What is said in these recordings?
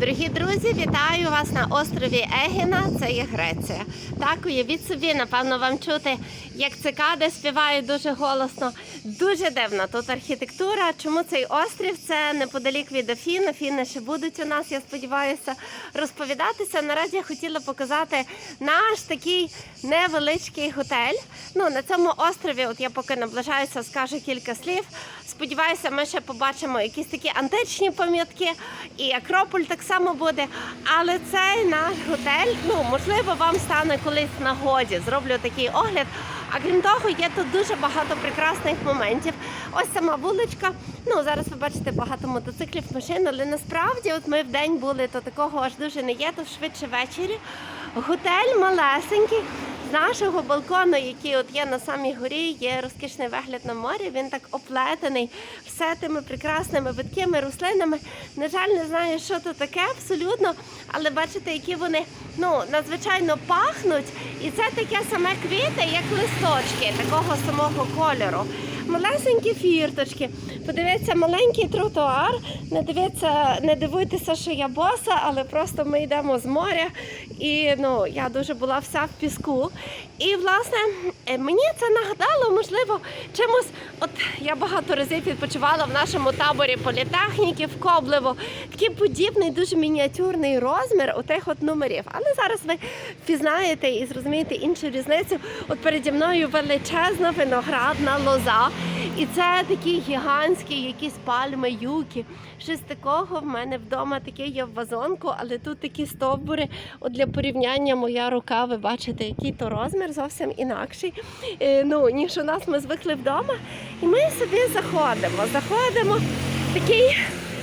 Дорогі друзі, вітаю вас на острові Егіна. Це є Греція. Так, уявіть собі, напевно, вам чути, як цикади співають дуже голосно. Дуже дивно тут архітектура. Чому цей острів? Це неподалік від Афін. Афіни ще будуть у нас, я сподіваюся, розповідатися. Наразі я хотіла показати наш такий невеличкий готель. Ну на цьому острові, от я поки наближаюся, скажу кілька слів. Сподіваюся, ми ще побачимо якісь такі античні пам'ятки, і Акрополь так само буде. Але цей наш готель, ну можливо, вам стане колись нагоді. Зроблю такий огляд. А крім того, є тут дуже багато прекрасних моментів. Ось сама вуличка. Ну зараз ви бачите багато мотоциклів, машин, але насправді, от ми в день були, то такого аж дуже не є, то швидше ввечері. Готель малесенький. Нашого балкону, який от є на самій горі, є розкішний вигляд на морі. Він так оплетений все тими прекрасними видкими рослинами. На жаль, не знаю, що то таке абсолютно, але бачите, які вони ну надзвичайно пахнуть. І це таке саме квіти, як листочки такого самого кольору. Малесенькі фірточки. Подивіться, маленький тротуар. Не дивіться, не дивуйтеся, що я боса, але просто ми йдемо з моря. І ну я дуже була вся в піску. І власне е, мені це нагадало, можливо, чимось. От я багато разів відпочивала в нашому таборі політехніки в Коблево. Такий подібний, дуже мініатюрний розмір отих от номерів. Але зараз ви пізнаєте і зрозумієте іншу різницю. От переді мною величезна виноградна лоза. І це такі гігантські якісь пальми, юки. Щось такого в мене вдома таке є в вазонку, але тут такі стовбури. От для порівняння моя рука, ви бачите, який то розмір зовсім інакший. Е, ну, ніж у нас ми звикли вдома. І ми собі заходимо. Заходимо такий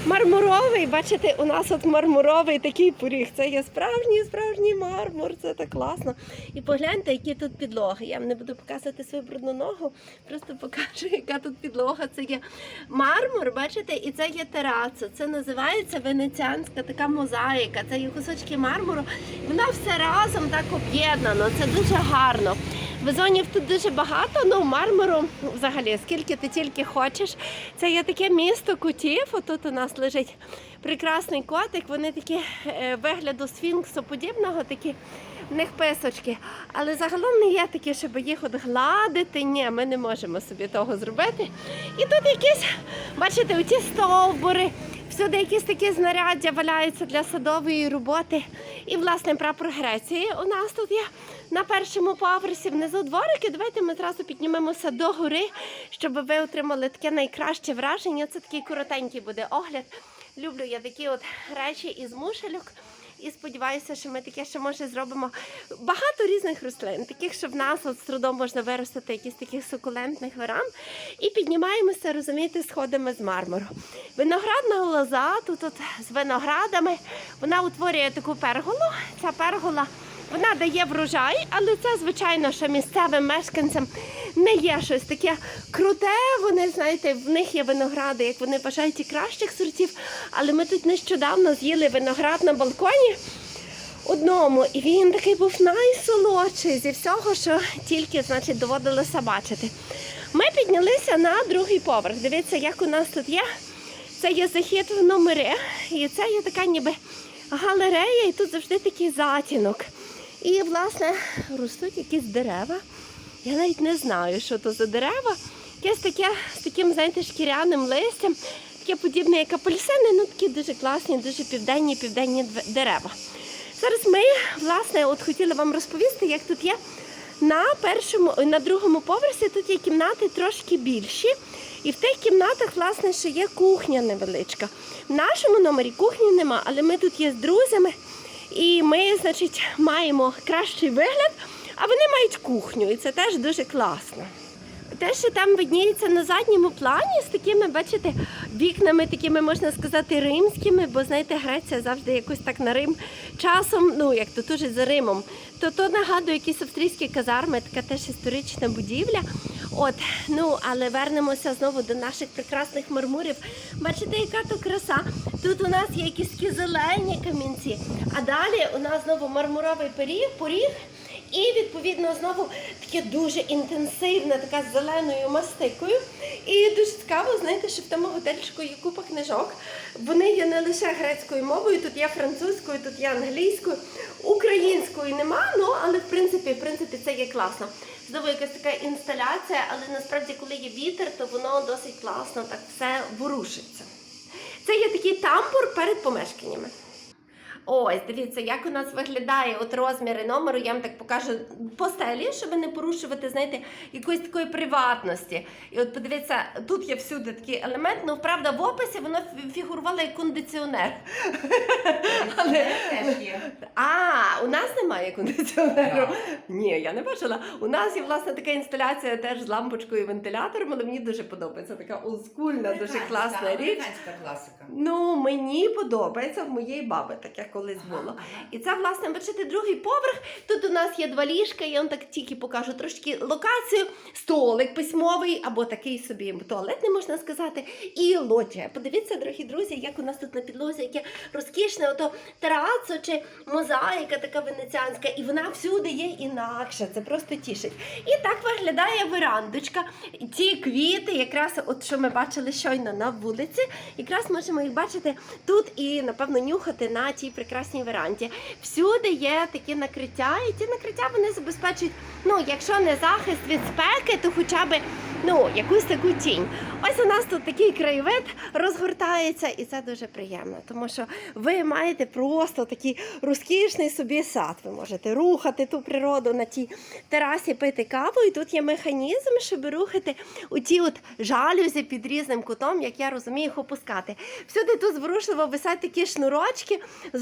мармуровий. Бачите, у нас от мармуровий такий поріг. Це є справжній, справжній мармур. Це так класно. І погляньте, які тут підлоги. Я вам не буду показувати свою брудну ногу, просто покажу, яка тут підлога. Це є мармур, бачите, і це є тераса. Це називається венеціанська така мозаїка. Це є кусочки мармуру. Вона все разом так об'єднано. Це дуже гарно. Вазонів тут дуже багато, ну мармуру взагалі, скільки ти тільки хочеш. Це є таке місто кутів. Отут у нас лежить прекрасний котик. Вони такі е, вигляду сфінксоподібного, такі в них писочки. Але загалом не є такі, щоб їх от гладити. Ні, ми не можемо собі того зробити. І тут якісь, бачите, оті стовбури. Всюди якісь такі знаряддя валяються для садової роботи. І, власне, прапор Греції у нас тут є на першому поверсі, внизу дворики. Давайте ми зразу піднімемося до гори, щоб ви отримали таке найкраще враження. Це такий коротенький буде огляд. Люблю я такі от речі із мушельок. І сподіваюся, що ми таке ще може зробимо багато різних рослин, таких, що в нас от з трудом можна виростити якісь таких сукулентних веран. І піднімаємося, розумієте, сходами з мармуру. Виноградна лоза тут от з виноградами. Вона утворює таку перголу. Ця пергола вона дає врожай, але це, звичайно, що місцевим мешканцям не є щось таке круте. Вони, знаєте, в них є виногради, як вони бажають і кращих сортів. Але ми тут нещодавно з'їли виноград на балконі одному, і він такий був найсолодший зі всього, що тільки значить, доводилося бачити. Ми піднялися на другий поверх. Дивіться, як у нас тут є. Це є захід в номери, і це є така ніби галерея, і тут завжди такий затінок. І, власне, ростуть якісь дерева. Я навіть не знаю, що то за дерева. Якесь таке з таким, знаєте, шкіряним листям, таке подібне, як апельсини, ну такі дуже класні, дуже південні, південні дерева. Зараз ми, власне, от хотіли вам розповісти, як тут є на першому, на другому поверсі тут є кімнати трошки більші. І в тих кімнатах, власне, ще є кухня невеличка. В нашому номері кухні нема, але ми тут є з друзями, і ми, значить, маємо кращий вигляд, а вони мають кухню, і це теж дуже класно. Те, що там видніється на задньому плані з такими, бачите, вікнами, такими можна сказати, римськими, бо знаєте, Греція завжди якось так на Рим часом, ну як то дуже за Римом, то то нагадує якісь австрійські казарми, така теж історична будівля. От, ну але вернемося знову до наших прекрасних мармурів. Бачите, яка то краса. Тут у нас є якісь зелені камінці, а далі у нас знову мармуровий поріг, поріг І відповідно знову таке дуже інтенсивне, така з зеленою мастикою. І дуже цікаво, знаєте, що в тому готельчику є купа книжок. Вони є не лише грецькою мовою, тут є французькою, тут є англійською, українською нема, ну але в принципі, в принципі, це є класно. Знову якась така інсталяція, але насправді, коли є вітер, то воно досить класно так все ворушиться. Це є такий тамбур перед помешканнями. Ось, дивіться, як у нас виглядає от розміри номеру. Я вам так покажу по стелі, щоб не порушувати, знаєте, якоїсь такої приватності. І от подивіться, тут є всюди такий елемент. Ну, правда, в описі воно фігурувало як кондиціонер. Але... теж є. А, у нас немає кондиціонеру. Ні, я не бачила. У нас є власне така інсталяція теж з лампочкою і вентилятором, але мені дуже подобається. Така олдскульна, дуже класна річ. Класика. Ну, мені подобається в моєї баби, так як колись було. І це, власне, бачите, другий поверх. Тут у нас є два ліжка, я вам так тільки покажу трошки локацію, столик письмовий або такий собі туалетний, можна сказати, і лоджія. Подивіться, дорогі друзі, як у нас тут на підлозі, яке розкішне, ото терацо чи мозаїка така венеціанська, і вона всюди є інакше. Це просто тішить. І так виглядає верандочка. Ці квіти, якраз от що ми бачили щойно на вулиці, якраз можемо їх бачити тут і, напевно, нюхати на тій прекрасній веранді. Всюди є такі накриття, і ті накриття вони забезпечують, ну, якщо не захист від спеки, то хоча б ну, якусь таку тінь. Ось у нас тут такий краєвид розгортається, і це дуже приємно, тому що ви маєте просто такий розкішний собі сад. Ви можете рухати ту природу на тій терасі, пити каву, і тут є механізм, щоб рухати у ті от жалюзі під різним кутом, як я розумію, їх опускати. Всюди тут зворушливо висять такі шнурочки,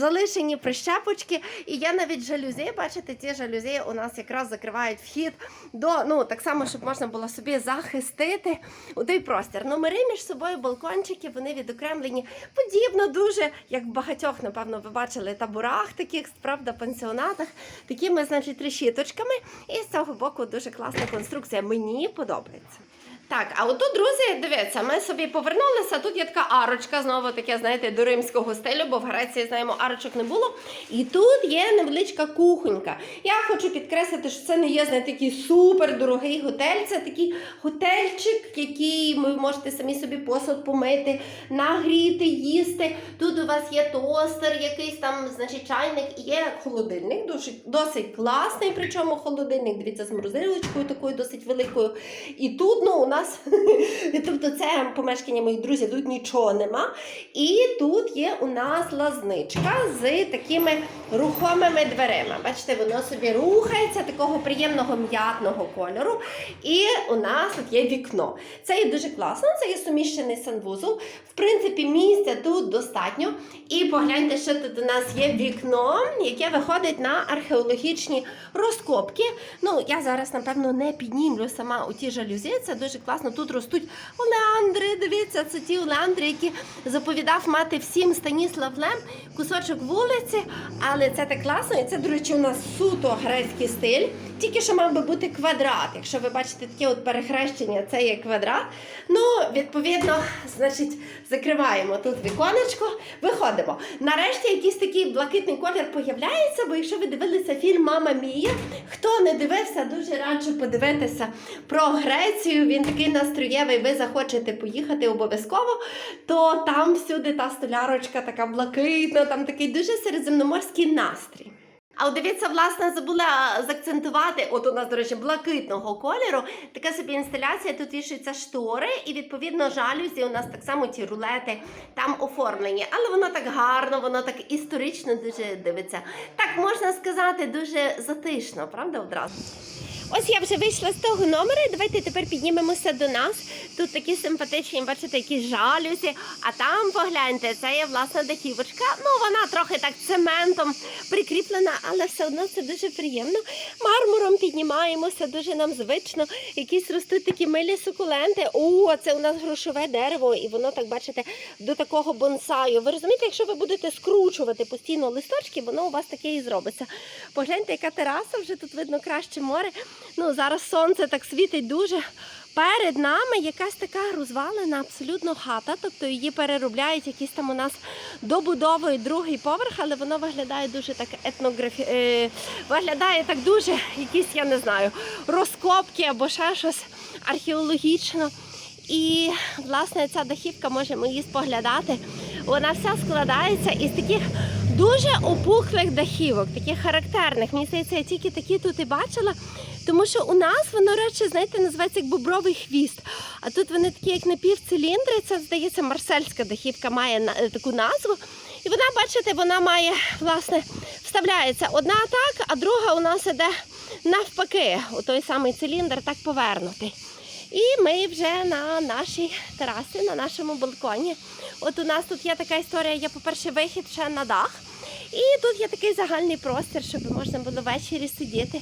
залишені прищепочки. І є навіть жалюзі. Бачите, ці жалюзі у нас якраз закривають вхід до ну так само, щоб можна було собі захистити у той простір. Номери між собою балкончики, вони відокремлені подібно дуже, як багатьох, напевно, ви бачили таборах, таких правда, пансіонатах, такими, значить, решіточками. І з цього боку дуже класна конструкція. Мені подобається. Так, а отут, друзі, дивіться, ми собі повернулися. Тут є така арочка, знову таке, знаєте, до римського стилю, бо в Греції, знаємо, арочок не було. І тут є невеличка кухонька. Я хочу підкреслити, що це не є знаєте, такий супер дорогий готель. Це такий готельчик, який ви можете самі собі посуд помити, нагріти, їсти. Тут у вас є тостер, якийсь там, значить, чайник, і є холодильник, досить, класний, причому холодильник, дивіться, з морозилочкою такою досить великою. І тут, ну, у нас, тобто це помешкання моїх друзів, тут нічого нема. І тут є у нас лазничка з такими рухомими дверима. Бачите, воно собі рухається такого приємного м'ятного кольору. І у нас тут є вікно. Це є дуже класно, це є суміщений санвузол. В принципі, місця тут достатньо. І погляньте, що тут у нас є вікно, яке виходить на археологічні розкопки. Ну, я зараз, напевно, не піднімлю сама у ті жалюзі. Це дуже класно. Тут ростуть олеандри. Дивіться, це ті олеандри, які заповідав мати всім Станіслав Лем, кусочок вулиці. Але це так класно, і це, до речі, у нас суто грецький стиль. Тільки що мав би бути квадрат. Якщо ви бачите таке от перехрещення, це є квадрат. Ну, відповідно, значить, закриваємо тут віконечко, виходимо. Нарешті якийсь такий блакитний колір появляється, бо якщо ви дивилися фільм Мама Мія, хто не дивився, дуже раджу подивитися про Грецію. Він такий настроєвий, ви захочете поїхати обов'язково, то там всюди та столярочка така блакитна, там такий дуже середземноморський настрій. А от дивіться, власне, забула заакцентувати. От у нас, до речі, блакитного кольору. Така собі інсталяція. Тут вішаються штори, і відповідно жалюзі. У нас так само ті рулети там оформлені. Але воно так гарно, воно так історично дуже дивиться. Так можна сказати, дуже затишно, правда, одразу. Ось я вже вийшла з того номера. Давайте тепер піднімемося до нас. Тут такі симпатичні, бачите, якісь жалюзі. А там погляньте, це є власна дахівочка. Ну вона трохи так цементом прикріплена, але все одно це дуже приємно. Мармуром піднімаємося, дуже нам звично. Якісь ростуть такі милі сукуленти. О, це у нас грошове дерево, і воно так бачите до такого бонсаю. Ви розумієте, якщо ви будете скручувати постійно листочки, воно у вас таке і зробиться. Погляньте, яка тераса, вже тут видно краще море. Ну, зараз сонце так світить дуже. Перед нами якась така розвалена абсолютно хата, тобто її переробляють якісь там у нас добудовують другий поверх, але воно виглядає дуже так етнографі... е, виглядає так дуже якісь, я не знаю, розкопки або ще щось археологічно. І власне ця дахівка можемо її споглядати. Вона вся складається із таких дуже опухлих дахівок, таких характерних. Мені здається, я тільки такі тут і бачила. Тому що у нас воно речі, знаєте, називається як бобровий хвіст. А тут вони такі, як напівциліндри. Це здається, марсельська дахівка має е, таку назву. І вона, бачите, вона має, власне, вставляється одна так, а друга у нас іде навпаки. У той самий циліндр так повернутий. І ми вже на нашій терасі, на нашому балконі. От у нас тут є така історія, є, по-перше, вихід ще на дах. І тут є такий загальний простір, щоб можна було ввечері сидіти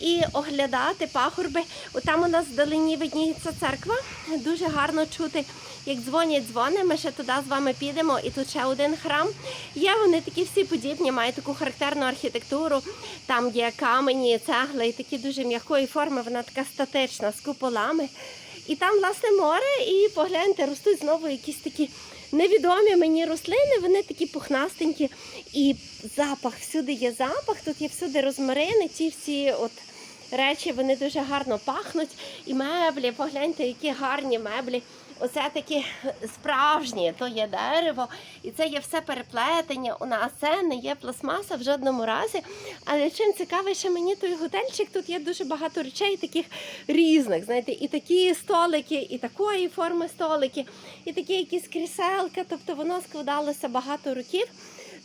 і оглядати пахорби. Там у нас вдалині видніється церква. Дуже гарно чути, як дзвонять дзвони. Ми ще туди з вами підемо. І тут ще один храм. Є вони такі всі подібні, мають таку характерну архітектуру. Там є камені, цегли і такі дуже м'якої форми. Вона така статична з куполами. І там, власне, море, і погляньте, ростуть знову якісь такі невідомі мені рослини, вони такі пухнастенькі. І запах, всюди є запах, тут є всюди розмарини, ті всі от речі, вони дуже гарно пахнуть. І меблі, погляньте, які гарні меблі. Оце такі справжні, то є дерево, і це є все переплетення. У нас це не є пластмаса в жодному разі. Але чим цікавий ще мені той готельчик, тут є дуже багато речей таких різних. Знаєте, і такі столики, і такої форми столики, і такі якісь кріселка. Тобто воно складалося багато років.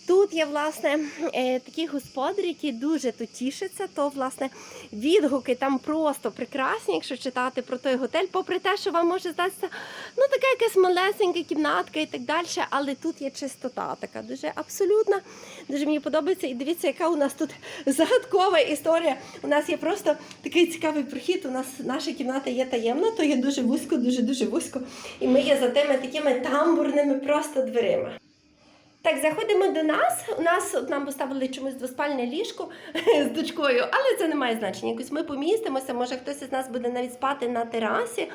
Тут є власне е, такі господарі, які дуже тут тішаться. То власне відгуки там просто прекрасні, якщо читати про той готель, попри те, що вам може здатися ну така якась малесенька кімнатка і так далі. Але тут є чистота, така дуже абсолютна. Дуже мені подобається. І дивіться, яка у нас тут загадкова історія. У нас є просто такий цікавий прохід. У нас наша кімната є таємна, то є дуже вузько, дуже дуже вузько. І ми є за тими такими тамбурними просто дверима. Так, заходимо до нас. У нас от нам поставили чомусь двоспальне ліжко з дочкою, але це не має значення. Якось ми помістимося, може хтось із нас буде навіть спати на терасі.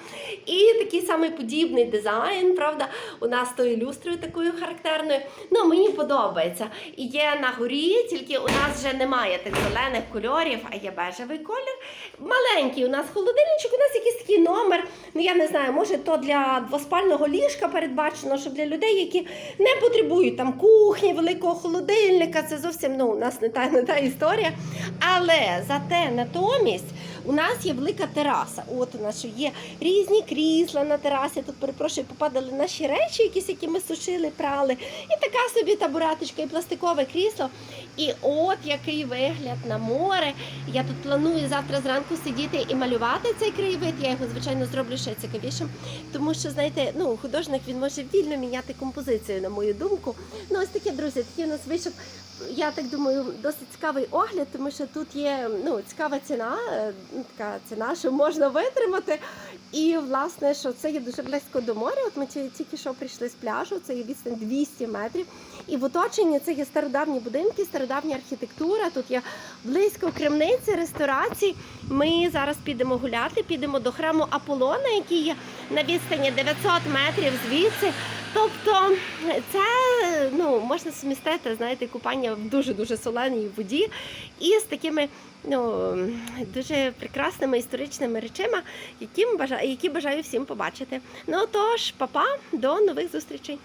І такий самий подібний дизайн, правда, у нас тою люстрою такою характерною. Ну, мені подобається. І є на горі, тільки у нас вже немає тих зелених кольорів, а є бежевий колір. Маленький у нас холодильничок, у нас якийсь такий номер. Ну я не знаю, може то для двоспального ліжка передбачено, щоб для людей, які не потребують там кухні, великого холодильника. Це зовсім ну, у нас не та, не та історія. Але зате натомість у нас є велика тераса. От у нас є різні крісла на терасі. Тут, перепрошую, попадали наші речі, якісь, які ми сушили, прали. І така собі табуреточка, і пластикове крісло. І от який вигляд на море. Я тут планую завтра зранку сидіти і малювати цей краєвид. Я його, звичайно, зроблю ще цікавішим, тому що, знаєте, ну, художник він може вільно міняти композицію, на мою думку. Ну, ось таке, друзі, такий у нас вийшов. Я так думаю, досить цікавий огляд, тому що тут є ну, цікава ціна, е, ну, така ціна, що можна витримати. І власне, що це є дуже близько до моря. От ми тільки що прийшли з пляжу, це є відстань 200 метрів. І в оточенні це є стародавні будинки, стародавня архітектура. Тут є близько крамниці, ресторацій. Ми зараз підемо гуляти, підемо до храму Аполлона, який є на відстані 900 метрів звідси. Тобто це ну, можна сумістити, знаєте, купання в дуже-дуже соленій воді і з такими ну, дуже прекрасними історичними речами, які, бажаю, які бажаю всім побачити. Ну тож, папа, до нових зустрічей!